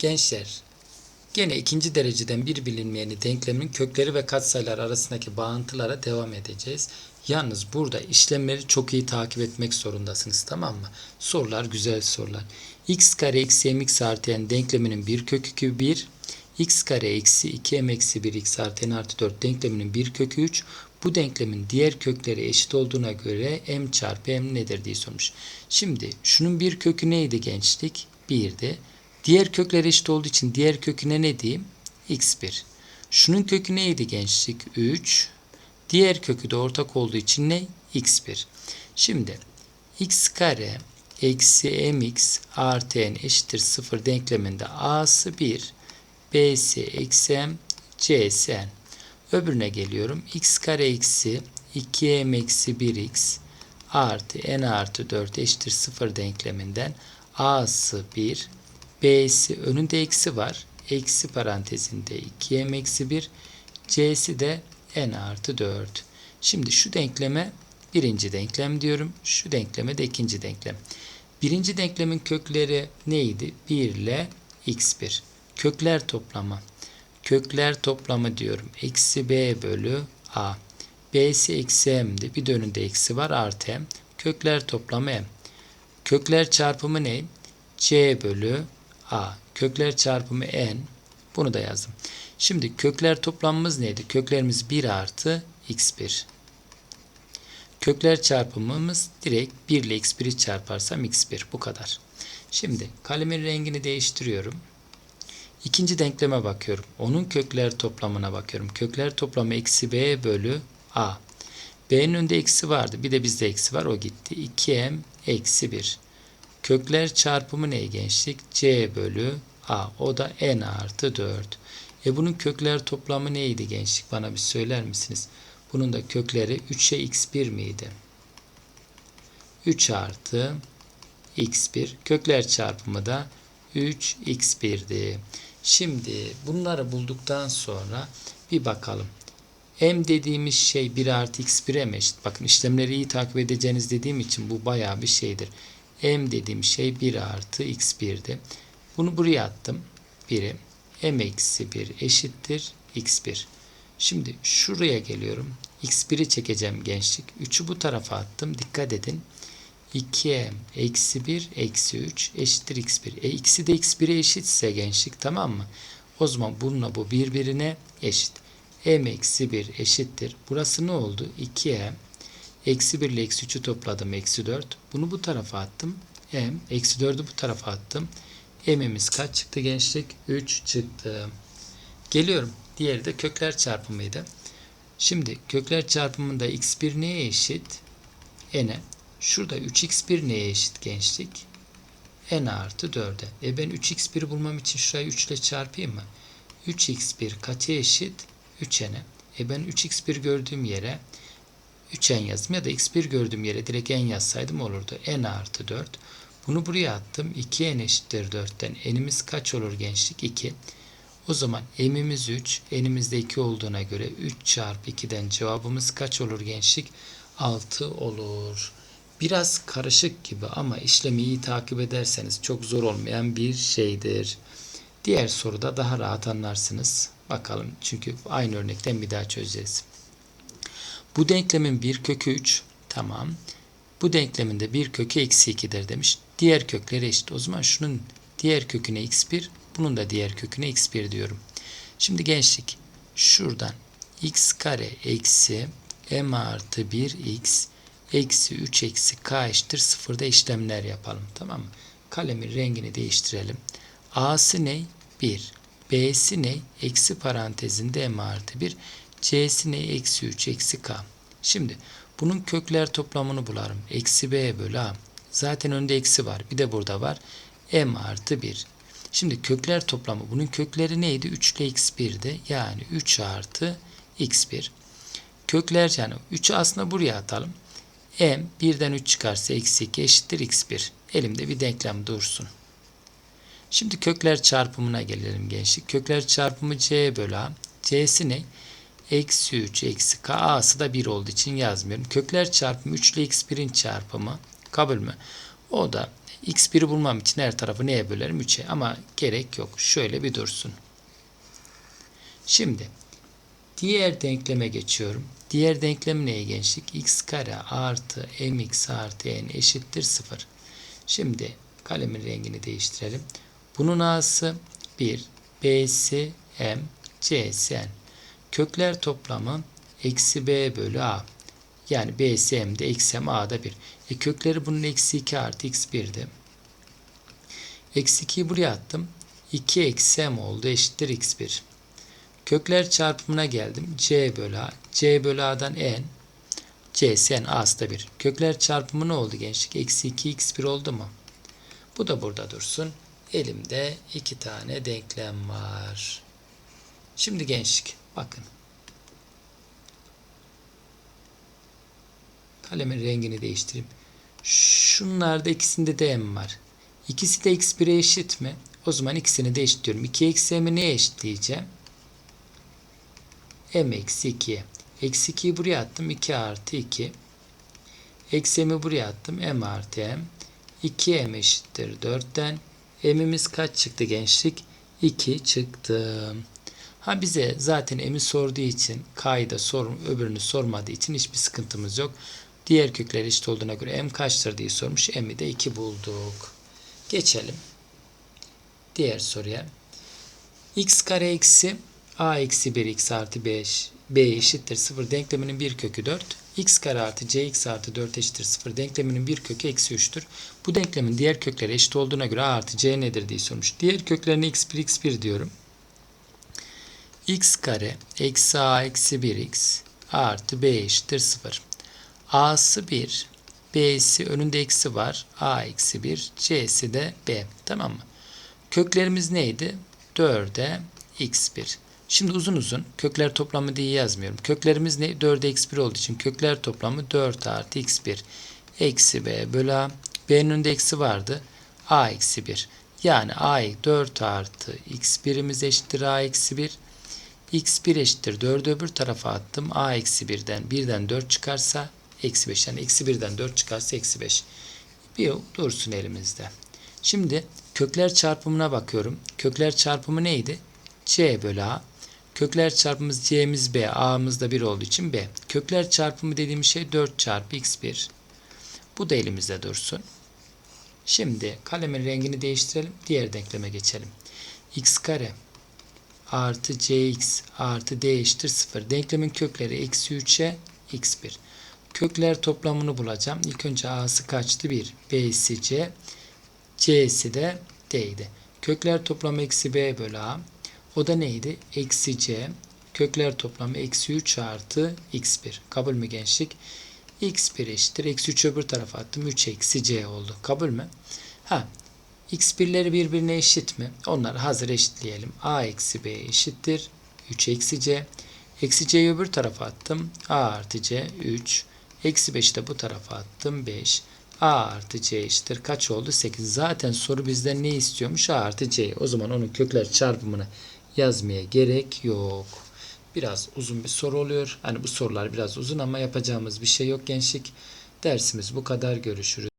Gençler, gene ikinci dereceden bir bilinmeyeni denklemin kökleri ve katsayılar arasındaki bağıntılara devam edeceğiz. Yalnız burada işlemleri çok iyi takip etmek zorundasınız tamam mı? Sorular güzel sorular. x kare eksi mx artı n denkleminin bir kökü kübü 1, x kare eksi 2m eksi 1 x artı n artı 4 denkleminin bir kökü 3, bu denklemin diğer kökleri eşit olduğuna göre m çarpı m nedir diye sormuş. Şimdi şunun bir kökü neydi gençlik? 1'di. Diğer kökler eşit olduğu için diğer köküne ne diyeyim? x1. Şunun kökü neydi gençlik? 3. Diğer kökü de ortak olduğu için ne? x1. Şimdi x kare eksi mx artı n eşittir 0 denkleminde a'sı 1, b'si eksi m, c'si n. Öbürüne geliyorum. x kare eksi 2m eksi 1x artı n artı 4 eşittir 0 denkleminden a'sı 1, b'si önünde eksi var. Eksi parantezinde 2m eksi 1, c'si de n artı 4. Şimdi şu denkleme birinci denklem diyorum. Şu denkleme de ikinci denklem. Birinci denklemin kökleri neydi? 1 ile x1. Kökler toplamı. Kökler toplamı diyorum. Eksi b bölü a. b'si eksi m'di. Bir de önünde eksi var artı m. Kökler toplamı m. Kökler çarpımı ne? c bölü a. Kökler çarpımı n. Bunu da yazdım. Şimdi kökler toplamımız neydi? Köklerimiz 1 artı x1. Kökler çarpımımız direkt 1 ile x1'i çarparsam x1. Bu kadar. Şimdi kalemin rengini değiştiriyorum. İkinci denkleme bakıyorum. Onun kökler toplamına bakıyorum. Kökler toplamı eksi b bölü a. b'nin önünde eksi vardı. Bir de bizde eksi var. O gitti. 2m eksi 1. Kökler çarpımı ne gençlik? c bölü a. O da n artı 4. E bunun kökler toplamı neydi gençlik? Bana bir söyler misiniz? Bunun da kökleri 3'e x1 miydi? 3 artı x1. Kökler çarpımı da 3x1'di. Şimdi bunları bulduktan sonra bir bakalım. M dediğimiz şey 1 artı x1'e mi eşit? Bakın işlemleri iyi takip edeceğiniz dediğim için bu bayağı bir şeydir. M dediğim şey 1 artı x1'di. Bunu buraya attım. 1'i. M eksi 1 eşittir x1. Şimdi şuraya geliyorum. x1'i çekeceğim gençlik. 3'ü bu tarafa attım. Dikkat edin. 2m eksi 1 eksi 3 eşittir x1. E x'i de x1'e eşitse gençlik tamam mı? O zaman bununla bu birbirine eşit. m eksi 1 eşittir. Burası ne oldu? 2m eksi 1 ile eksi 3'ü topladım. Eksi 4. Bunu bu tarafa attım. m eksi 4'ü bu tarafa attım. m'imiz kaç çıktı gençlik? 3 çıktı. Geliyorum. Diğeri de kökler çarpımıydı. Şimdi kökler çarpımında x1 neye eşit? n'e. Şurada 3x1 neye eşit gençlik? n artı 4'e. E ben 3x1'i bulmam için şurayı 3 ile çarpayım mı? 3x1 kaça eşit? 3n'e. E ben 3x1 gördüğüm yere 3n yazdım ya da x1 gördüğüm yere direkt n yazsaydım olurdu. n artı 4. Bunu buraya attım. 2n eşittir 4'ten. n'imiz kaç olur gençlik? 2. O zaman m'imiz 3, n'imiz de 2 olduğuna göre 3 çarpı 2'den cevabımız kaç olur gençlik? 6 olur. Biraz karışık gibi ama işlemi iyi takip ederseniz çok zor olmayan bir şeydir. Diğer soruda daha rahat anlarsınız. Bakalım çünkü aynı örnekten bir daha çözeceğiz. Bu denklemin bir kökü 3. Tamam. Bu denklemin de bir kökü eksi 2'dir demiş. Diğer kökleri eşit. O zaman şunun diğer köküne x1, bunun da diğer köküne x1 diyorum. Şimdi gençlik şuradan x kare eksi m artı 1x eksi 3 eksi k eşittir sıfırda işlemler yapalım. Tamam mı? Kalemin rengini değiştirelim. A'sı ne? 1. B'si ne? Eksi parantezinde m artı 1. C'si ne? Eksi 3 eksi k. Şimdi bunun kökler toplamını bularım. Eksi b bölü a. Zaten önde eksi var. Bir de burada var. m artı 1. Şimdi kökler toplamı. Bunun kökleri neydi? 3 ile x1'di. Yani 3 artı x1. Kökler yani 3'ü aslında buraya atalım. m 1'den 3 çıkarsa eksi 2 eşittir x1. Elimde bir denklem dursun. Şimdi kökler çarpımına gelelim gençlik. Kökler çarpımı c bölü a. c'si ne? Eksi 3 eksi k. a'sı da 1 olduğu için yazmıyorum. Kökler çarpımı 3 ile x1'in çarpımı. Kabul mü? O da x1'i bulmam için her tarafı neye bölerim? 3'e ama gerek yok. Şöyle bir dursun. Şimdi diğer denkleme geçiyorum. Diğer denklem neye gençlik? x kare artı mx artı n eşittir 0. Şimdi kalemin rengini değiştirelim. Bunun a'sı 1, b'si m, c'si n. Kökler toplamı eksi b bölü a. Yani b'si m'de eksi m a'da 1. E kökleri bunun eksi 2 artı x1'di. Eksi 2'yi buraya attım. 2 eksi m oldu eşittir x1. Kökler çarpımına geldim. c bölü a. c bölü a'dan n. c'si n a'sı da 1. Kökler çarpımı ne oldu gençlik? Eksi 2 x1 oldu mu? Bu da burada dursun. Elimde iki tane denklem var. Şimdi gençlik bakın. Kalemin rengini değiştireyim. Şunlarda ikisinde de m var. İkisi de x1'e eşit mi? O zaman ikisini de eşitliyorum. 2 eksi m'i neye eşitleyeceğim? m eksi 2'ye. Eksi 2'yi buraya attım. 2 artı 2. Eksi m'i buraya attım. m artı m. 2m eşittir 4'ten. m'imiz kaç çıktı gençlik? 2 çıktı. Ha bize zaten m'i sorduğu için k'yı da sor, öbürünü sormadığı için hiçbir sıkıntımız yok. Diğer kökler eşit olduğuna göre m kaçtır diye sormuş. M'i de 2 bulduk. Geçelim. Diğer soruya. x kare eksi a eksi 1 x artı 5 b eşittir 0 denkleminin bir kökü 4. x kare artı cx artı 4 eşittir 0 denkleminin bir kökü eksi 3'tür. Bu denklemin diğer kökleri eşit olduğuna göre a artı c nedir diye sormuş. Diğer köklerine x1 x1 diyorum. X kare eksi a eksi 1x artı b eşittir 0. a'sı 1 b'si önünde eksi var a eksi 1 c'si de b tamam mı? Köklerimiz neydi? 4'e x1. Şimdi uzun uzun kökler toplamı diye yazmıyorum. Köklerimiz ne? 4'e x1 olduğu için kökler toplamı 4 artı x1 eksi b bölü a. b'nin önünde eksi vardı. a eksi 1. Yani a 4 artı x1'imiz eşittir a eksi 1. x1 eşittir 4'ü öbür tarafa attım. a eksi 1'den 1'den 4 çıkarsa eksi 5. Yani eksi 1'den 4 çıkarsa eksi 5. Bir dursun elimizde. Şimdi kökler çarpımına bakıyorum. Kökler çarpımı neydi? c bölü a. Kökler çarpımımız c'miz b, a'mız da 1 olduğu için b. Kökler çarpımı dediğim şey 4 çarpı x1. Bu da elimizde dursun. Şimdi kalemin rengini değiştirelim. Diğer denkleme geçelim. x kare artı cx artı d eşittir 0. Denklemin kökleri eksi 3'e x1. Kökler toplamını bulacağım. İlk önce a'sı kaçtı? 1. b'si c. c'si de d'ydi. Kökler toplamı eksi b bölü a. O da neydi? Eksi c. Kökler toplamı eksi 3 artı x1. Kabul mü gençlik? x1 eşittir. Eksi 3 öbür tarafa attım. 3 eksi c oldu. Kabul mü? Ha. X1'leri birbirine eşit mi? Onları hazır eşitleyelim. a eksi b eşittir. 3 eksi c. Eksi c'yi öbür tarafa attım. a artı c 3. Eksi 5'i de bu tarafa attım. 5. a artı c eşittir. Kaç oldu? 8. Zaten soru bizden ne istiyormuş? a artı c. O zaman onun kökler çarpımını yazmaya gerek yok. Biraz uzun bir soru oluyor. Hani bu sorular biraz uzun ama yapacağımız bir şey yok gençlik. Dersimiz bu kadar. Görüşürüz.